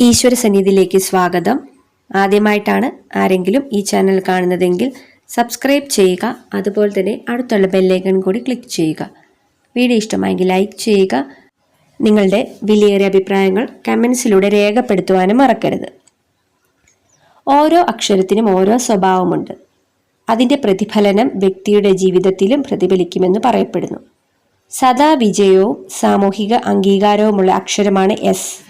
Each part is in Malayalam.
ഈശ്വര സന്നിധിയിലേക്ക് സ്വാഗതം. ആദ്യമായിട്ടാണ് ആരെങ്കിലും ഈ ചാനൽ കാണുന്നതെങ്കിൽ സബ്സ്ക്രൈബ് ചെയ്യുക അതുപോലെ തന്നെ അടുത്തുള്ള ബെല്ലൈക്കൺ കൂടി ക്ലിക്ക് ചെയ്യുക. വീഡിയോ ഇഷ്ടമായെങ്കിൽ ലൈക്ക് ചെയ്യുക. നിങ്ങളുടെ വിലയേറിയ അഭിപ്രായങ്ങൾ കമൻസിലൂടെ രേഖപ്പെടുത്തുവാനും മറക്കരുത്. ഓരോ അക്ഷരത്തിനും ഓരോ സ്വഭാവമുണ്ട്. അതിന്റെ പ്രതിഫലനം വ്യക്തിയുടെ ജീവിതത്തിലും പ്രതിഫലിക്കുമെന്ന് പറയപ്പെടുന്നു. സദാ വിജയവും സാമൂഹിക അംഗീകാരവുമുള്ള അക്ഷരമാണ് എസ്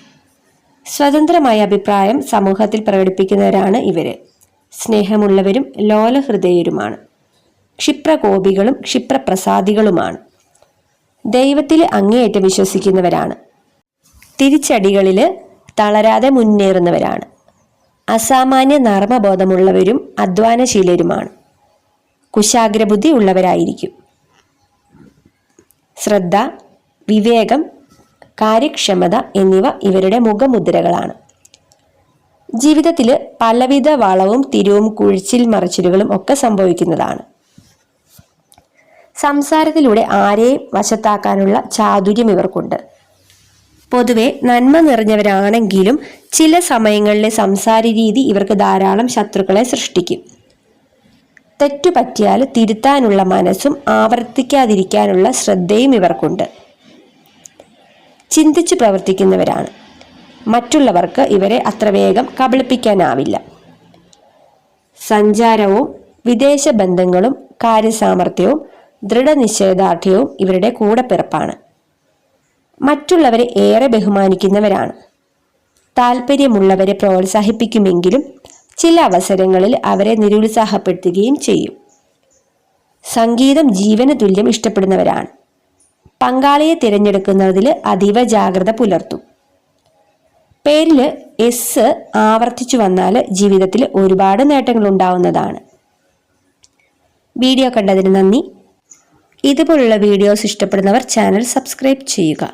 സ്വതന്ത്രമായ അഭിപ്രായം സമൂഹത്തിൽ പ്രകടിപ്പിക്കുന്നവരാണ് ഇവർ. സ്നേഹമുള്ളവരും ലോലഹൃദയരുമാണ്. ക്ഷിപ്രകോപികളും ക്ഷിപ്രപ്രസാദികളുമാണ്. ദൈവത്തിൽ അങ്ങേയറ്റം വിശ്വസിക്കുന്നവരാണ്. തിരിച്ചടികളിൽ തളരാതെ മുന്നേറുന്നവരാണ്. അസാമാന്യ നർമ്മബോധമുള്ളവരും അധ്വാനശീലരുമാണ്. കുശാഗ്രബുദ്ധി ഉള്ളവരായിരിക്കും. ശ്രദ്ധ വിവേകം കാര്യക്ഷമത എന്നിവ ഇവരുടെ മുഖമുദ്രകളാണ്. ജീവിതത്തിൽ പലവിധ വളവും തിരിവും കുഴിച്ചിൽ മറിച്ചിലുകളും ഒക്കെ സംഭവിക്കുന്നതാണ്. സംസാരത്തിലൂടെ ആരെയും വശത്താക്കാനുള്ള ചാതുര്യം ഇവർക്കുണ്ട്. പൊതുവെ നന്മ നിറഞ്ഞവരാണെങ്കിലും ചില സമയങ്ങളിലെ സംസാര രീതി ഇവർക്ക് ധാരാളം ശത്രുക്കളെ സൃഷ്ടിക്കും. തെറ്റുപറ്റിയാൽ തിരുത്താനുള്ള മനസ്സും ആവർത്തിക്കാതിരിക്കാനുള്ള ശ്രദ്ധയും ഇവർക്കുണ്ട്. ചിന്തിച്ചു പ്രവർത്തിക്കുന്നവരാണ്. മറ്റുള്ളവർക്ക് ഇവരെ അത്ര വേഗം കബളിപ്പിക്കാനാവില്ല. സഞ്ചാരവും വിദേശ ബന്ധങ്ങളും കാര്യസാമർഥ്യവും ദൃഢനിശ്ചയദാർഢ്യവും ഇവരുടെ കൂടപ്പിറപ്പാണ് മറ്റുള്ളവരെ ഏറെ ബഹുമാനിക്കുന്നവരാണ്. താല്പര്യമുള്ളവരെ പ്രോത്സാഹിപ്പിക്കുമെങ്കിലും ചില അവസരങ്ങളിൽ അവരെ നിരുത്സാഹപ്പെടുത്തുകയും ചെയ്യും. സംഗീതം ജീവന് തുല്യം ഇഷ്ടപ്പെടുന്നവരാണ്. പങ്കാളിയെ തിരഞ്ഞെടുക്കുന്നതിൽ അതീവ ജാഗ്രത പുലർത്തും. പേരിൽ എസ് ആവർത്തിച്ചു വന്നാൽ ജീവിതത്തിൽ ഒരുപാട് നേട്ടങ്ങൾ ഉണ്ടാവുന്നതാണ്. വീഡിയോ കണ്ടതിന് നന്ദി. ഇതുപോലുള്ള വീഡിയോസ് ഇഷ്ടപ്പെടുന്നവർ ചാനൽ സബ്സ്ക്രൈബ് ചെയ്യുക.